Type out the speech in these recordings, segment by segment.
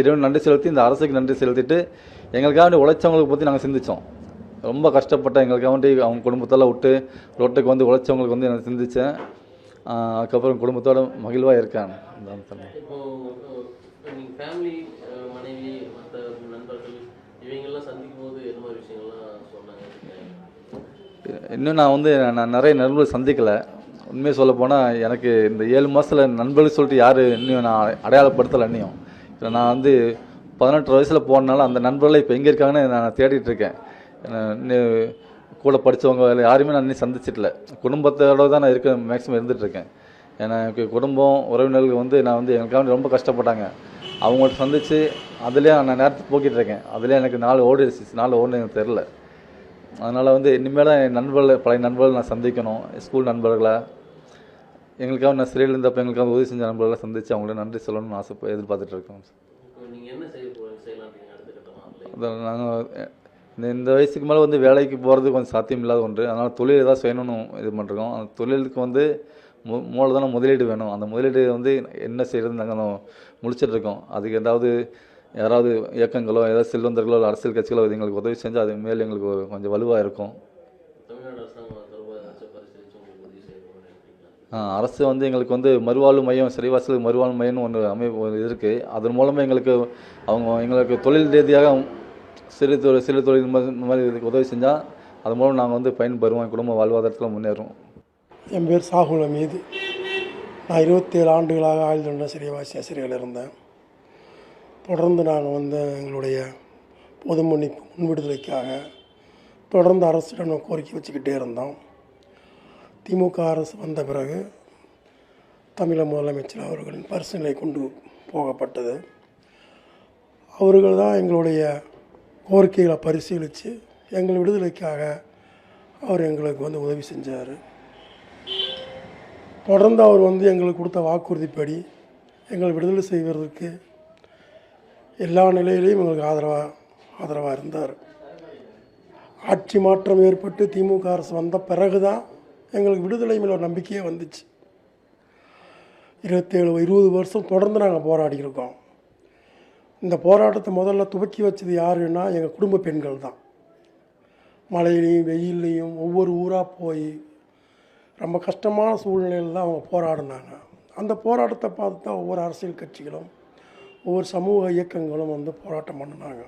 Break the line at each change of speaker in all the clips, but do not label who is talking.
இறைவன் நன்றி செலுத்தி இந்த அரசுக்கு நன்றி செலுத்திட்டு எங்களுக்காக வேண்டி உழைச்சவங்களுக்கு பற்றி நாங்கள் சிந்தித்தோம் ரொம்ப கஷ்டப்பட்ட எங்களுக்காக வேண்டி அவங்க குடும்பத்தெல்லாம் விட்டு ரோட்டுக்கு வந்து உழைச்சவங்களுக்கு வந்து நான் சிந்தித்தேன் அதுக்கப்புறம் குடும்பத்தோட மகிழ்வாக இருக்கேன். இன்னும் நான் வந்து நான் நிறைய நண்பர்கள் சந்திக்கலை. உண்மையை சொல்ல போனால் எனக்கு இந்த ஏழு மாதத்தில் நண்பர்கள் சொல்லிட்டு யார் இன்னும் நான் அடையாளப்படுத்தலை இன்னும். நான் வந்து பதினெட்டு வயசில் போனனால அந்த நண்பர்களை இப்போ எங்கே இருக்காங்கன்னு நான் தேடிட்டு இருக்கேன். கூட படித்தவங்க இல்லை நான் இன்னும் சந்திச்சிட்டல குடும்பத்தோட தான் நான் இருக்க மேக்ஸிமம் இருந்துகிட்ருக்கேன் ஏன்னா எனக்கு குடும்பம் உறவினர்கள் வந்து நான் வந்து எனக்காக ரொம்ப கஷ்டப்பட்டாங்க. அவங்கள்ட்ட சந்தித்து அதுலேயே நான் நேரத்தை போக்கிட்டு இருக்கேன். அதுலேயே எனக்கு நாலு ஓடிடுச்சு. நாலு ஓடுன்னு எனக்கு தெரில அதனால் வந்து இனிமேல் என் நண்பர்கள் பழைய நண்பர்கள் நான் சந்திக்கணும். ஸ்கூல் நண்பர்களை எங்களுக்காக நான் சிறையில் இருந்தப்போ எங்களுக்காக உதவி செஞ்ச நண்பர்களை சந்தித்து அவங்கள நன்றி சொல்லணும்னு ஆசை எதிர்பார்த்துட்டு இருக்கோம்
இப்போ நீங்கள்
இந்த வயசுக்கு மேலே வந்து வேலைக்கு போகிறது கொஞ்சம் சாத்தியம் இல்லாத ஒன்று. அதனால் தொழில் ஏதாவது செய்யணும்னு இது பண்ணுறோம் அந்த தொழிலுக்கு வந்து மு மூலதன முதலீடு வேணும். அந்த முதலீடு வந்து என்ன செய்கிறது நாங்கள் முழிச்சிட்டு இருக்கோம். அதுக்கு ஏதாவது யாராவது இயக்கங்களோ ஏதாவது செல்வந்தர்களோ இல்லை அரசியல் கட்சிகளோ எங்களுக்கு உதவி செஞ்சால் அது மேல் எங்களுக்கு கொஞ்சம் வலுவாக இருக்கும். அரசு வந்து எங்களுக்கு வந்து மறுவாழ்வு மையம் சிறைவாசல் மறுவாழ்வு மையம்னு ஒன்று அமைப்பு இருக்குது அதன் மூலமாக எங்களுக்கு அவங்க எங்களுக்கு தொழில் ரீதியாக சிறு தொழில் சிறு தொழில் இந்த மாதிரி இதுக்கு உதவி செஞ்சால் அது மூலம் நாங்கள் வந்து பயன்பெறுவோம் குடும்ப வாழ்வாதாரத்தில் முன்னேறும்
என் பேர் சாகுல் அமீது நான் இருபத்தேழு ஆண்டுகளாக ஆயுள் தண்டனை சிறைவாசி சிறையில் இருந்தேன். தொடர்ந்து நாங்கள் வந்து எங்களுடைய பொது மன்னிப்பு முன்விடுதலைக்காக தொடர்ந்து அரசிடம் கோரிக்கை வச்சுக்கிட்டே இருந்தோம். திமுக அரசு வந்த பிறகு தமிழக முதலமைச்சர் அவர்களின் பரிசீலனை கொண்டு போகப்பட்டது. அவர்கள் தான் எங்களுடைய கோரிக்கைகளை பரிசீலித்து எங்கள் விடுதலைக்காக அவர் எங்களுக்கு வந்து உதவி செஞ்சார். தொடர்ந்து அவர் வந்து எங்களுக்கு கொடுத்த வாக்குறுதிப்படி எங்களை விடுதலை செய்வதற்கு எல்லா நிலையிலையும் எங்களுக்கு ஆதரவாக ஆதரவாக இருந்தார். ஆட்சி மாற்றம் ஏற்பட்டு திமுக அரசு வந்த பிறகு தான் எங்களுக்கு விடுதலை மேல ஒரு நம்பிக்கையே வந்துச்சு. இருபத்தேழு இருபது வருஷம் தொடர்ந்து நாங்கள் போராடி இருக்கோம் இந்த போராட்டத்தை முதல்ல துவக்கி வச்சது யாருன்னா எங்கள் குடும்ப பெண்கள் தான். மழையிலையும் வெயில்லையும் ஒவ்வொரு ஊராக போய் ரொம்ப கஷ்டமான சூழ்நிலையில் தான் அவங்க போராடினாங்க. அந்த போராட்டத்தை பார்த்து தான் ஒவ்வொரு அரசியல் கட்சிகளும் ஒவ்வொரு சமூக இயக்கங்களும் வந்து போராட்டம் பண்ணினாங்க.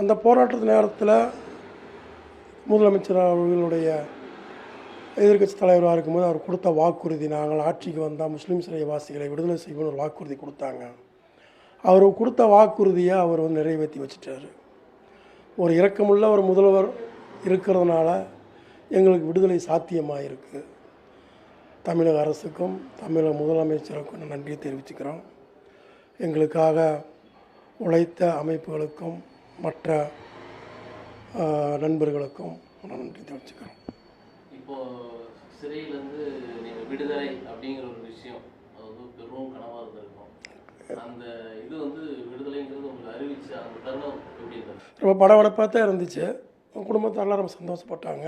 அந்த போராட்டத்து நேரத்தில் முதலமைச்சர் அவர்களுடைய எதிர்க்கட்சி தலைவராக இருக்கும்போது அவர் கொடுத்த வாக்குறுதி நாங்கள் ஆட்சிக்கு வந்தால் முஸ்லீம் சிறைவாசிகளை விடுதலை செய்வோம்னு ஒரு வாக்குறுதி கொடுத்தாங்க. அவர் கொடுத்த வாக்குறுதியை அவர் வந்து நிறைவேற்றி வச்சுட்டாரு. ஒரு இரக்கமுள்ள ஒரு முதல்வர் இருக்கிறதுனால எங்களுக்கு விடுதலை சாத்தியமாக இருக்குது தமிழக அரசுக்கும் தமிழக முதலமைச்சருக்கும் நான் நன்றி தெரிவிச்சுக்கிறோம். எங்களுக்காக உழைத்த அமைப்புகளுக்கும் மற்ற நண்பர்களுக்கும் நான் நன்றி தெரிவிச்சுக்கிறோம்.
இப்போது சிறையிலேருந்து நீங்கள் விடுதலை அப்படிங்கிற ஒரு விஷயம் அது வந்து பெரும் கனவாக இருந்திருக்கும். அந்த இது வந்து விடுதலைங்கிறது உங்களுக்கு அறிவிச்சு அந்த தருணம் எப்படி இருந்தது?
ரொம்ப படபடப்பாக தான் இருந்துச்சு குடும்பத்தார் எல்லாரும் சந்தோஷப்பட்டாங்க.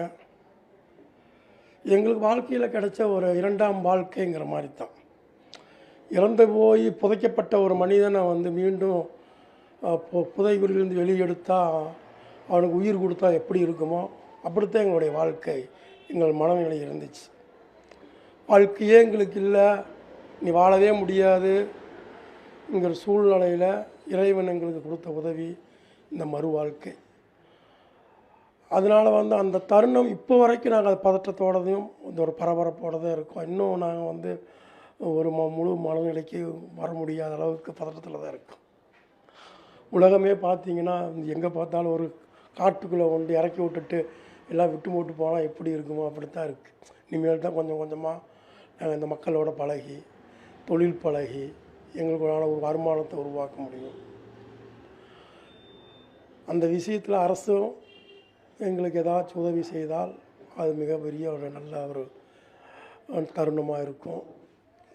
எங்களுக்கு வாழ்க்கையில் கிடைச்ச ஒரு இரண்டாம் வாழ்க்கைங்கிற மாதிரி தான் இறந்து போய் புதைக்கப்பட்ட ஒரு மனிதனை வந்து மீண்டும் அஹ், வெளியெடுத்தால் அவனுக்கு உயிர் கொடுத்தா எப்படி இருக்குமோ அப்படித்தான் எங்களுடைய வாழ்க்கை. எங்கள் மனநிலை இருந்துச்சு. வாழ்க்கையே எங்களுக்கு இல்லை நீ வாழவே முடியாது. என்கிற சூழ்நிலையில் இறைவன் எங்களுக்கு கொடுத்த உதவி இந்த மறு வாழ்க்கை. அதனால் வந்து அந்த தருணம் இப்போ வரைக்கும் நாங்கள் அது பதற்றத்தோடதையும் இந்த ஒரு பரபரப்போட தான் இருக்கோம். இன்னும் நாங்கள் வந்து ஒரு ம முழு மனநிலைக்கு வர முடியாத அளவுக்கு பதற்றத்தில் தான் இருக்கோம். உலகமே பார்த்தீங்கன்னா எங்கே பார்த்தாலும் ஒரு காட்டுக்குள்ளே கொண்டு இறக்கி விட்டுட்டு எல்லாம் விட்டு போட்டு போனால் எப்படி இருக்குமோ அப்படித்தான் இருக்குது இனிமேல் தான் கொஞ்சம் கொஞ்சமாக நாங்கள் இந்த மக்களோட பழகி தொழில் பழகி எங்களுக்கான ஒரு வருமானத்தை உருவாக்க முடியும். அந்த விஷயத்தில் அரசும் எங்களுக்கு ஏதாச்சும் உதவி செய்தால் அது மிகப்பெரிய ஒரு நல்ல ஒரு தருணமாக இருக்கும்.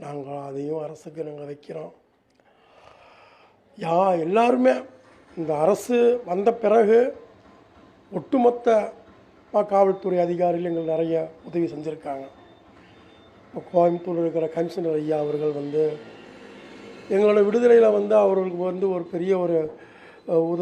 நாங்கள் அதையும் அரசுக்கு நாங்கள் வைக்கிறோம். யா எல்லாருமே இந்த அரசு வந்த பிறகு ஒட்டுமொத்த காவல்துறை அதிகாரிகள் எங்களுக்கு நிறைய உதவி செஞ்சுருக்காங்க. இப்போ கோயம்புத்தூர் இருக்கிற கமிஷனர் ஐயா அவர்கள் வந்து எங்களோட விடுதலையில் வந்து அவர்களுக்கு வந்து ஒரு பெரிய ஒரு உத